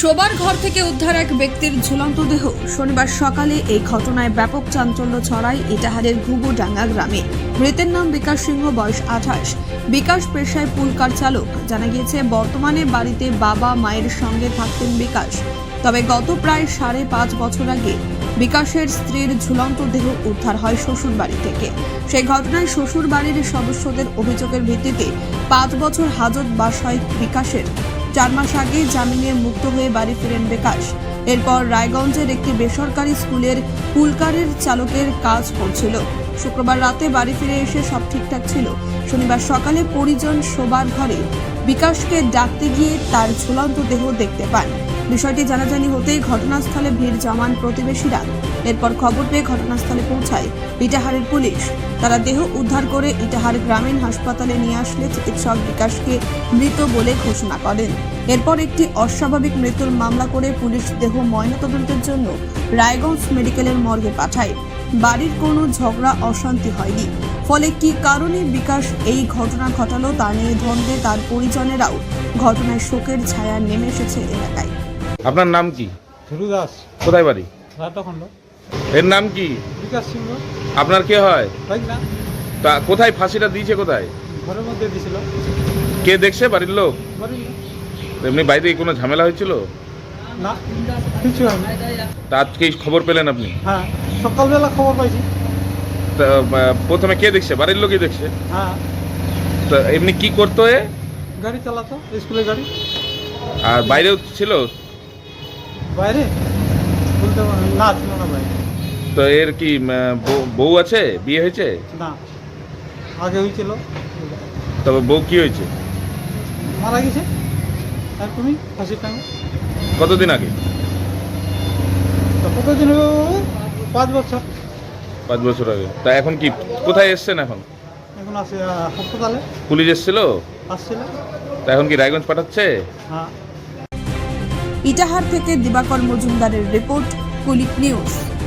শোবার ঘর থেকে উদ্ধার এক ব্যক্তির ঝুলন্ত দেহ। শনিবার সকালে এই ঘটনায় ব্যাপক চাঞ্চল্য ছড়ায় ইটাহারের ঘুঘুডাঙ্গা গ্রামে। মৃতের নাম বিকাশ সিংহ, বয়স আঠাশ। বিকাশ পেশায় পুলকার চালক। জানা গিয়েছে, বর্তমানে বাড়িতে বাবা, মায়ের সঙ্গে থাকতেন বিকাশ। তবে গত প্রায় সাড়ে পাঁচ বছর আগে বিকাশের স্ত্রীর ঝুলন্ত দেহ উদ্ধার হয় শ্বশুর বাড়ি থেকে। সেই ঘটনায় শ্বশুর বাড়ির সদস্যদের অভিযোগের ভিত্তিতে পাঁচ বছর হাজত বাস হয় বিকাশের। চার মাস আগে জামিনে মুক্ত হয়ে বাড়ি ফেরেন বিকাশ। এরপর রায়গঞ্জের একটি বেসরকারি স্কুলের পুলকারের চালকের কাজ করছিল। শুক্রবার রাতে বাড়ি ফিরে এসে সব ঠিকঠাক ছিল। শনিবার সকালে পরিজন শোবার ঘরে বিকাশকে ডাকতে গিয়ে তার ঝুলন্ত দেহ দেখতে পান। বিষয়টি জানাজানি হতেই ঘটনাস্থলে ভিড় জমান প্রতিবেশীরা এরপর খবর পেয়ে ঘটনাস্থলে পৌঁছায় ইটাহারের পুলিশ। তারা দেহ উদ্ধার করে ইটাহার গ্রামীণ হাসপাতালে নিয়ে আসলে চিকিৎসক বিকাশকে মৃত বলে ঘোষণা করেন। এরপর একটি অস্বাভাবিক মৃত্যুর মামলা করে পুলিশ দেহ ময়নাতদন্তের জন্য রায়গঞ্জ মেডিকেলের মর্গে পাঠায়। বাড়ির কোনো ঝগড়া অশান্তি হয়নি। ফলে কি কারণে বিকাশ এই ঘটনা ঘটালো তা নিয়ে ধন্দে তার পরিজনেরাও ঘটনায় শোকের ছায়া নেমে এসেছে এলাকায়। আপনার নাম কি? ধরু দাস। কোথায় বাড়ি? রাতখণ্ড এর নাম কি? বিকাশ সিংহ। আপনার কে হয়? তা কোথায় ফাঁসিটা দিয়েছে কোথায়? ঘরের মধ্যে দিছিল কে দেখছে বাড়ির লোক। এমনি বাড়িতে কোনো ঝামেলা হয়েছিল? না কিছু হয়নি। তা আজকে খবর পেলেন আপনি? হ্যাঁ সকালবেলা খবর পাইছি। তা, প্রথমে কে দেখছে? বাড়ির লোকই দেখছে? হ্যাঁ। তা এমনি কি করতো এ? গাড়ি চালাতো স্কুলের গাড়ি। আর বাইরেও ছিল? বাইরে? বলতে না ছিল না বাইরে। তো এর কি বউ- বউ আছে? বিয়ে হয়েছে? না। আগে হয়েছিল। তবে বউ কি হয়েছে? মারা গেছে। আর তুমি? ফাঁসির টাইমে কতদিন আগে? তো কতদিন হলো? পাঁচ বছর। পাঁচ বছর আগে। তা এখন কি কোথায় এসছেন এখন? এখন আহ, হাসপাতালে। পুলিশ এসছিল? আসছিল। তা এখন কি রায়গঞ্জ পাঠাচ্ছে? হ্যাঁ। ইটাহার থেকে দিবাকর মজুমদারের রিপোর্ট কুলিক নিউজ।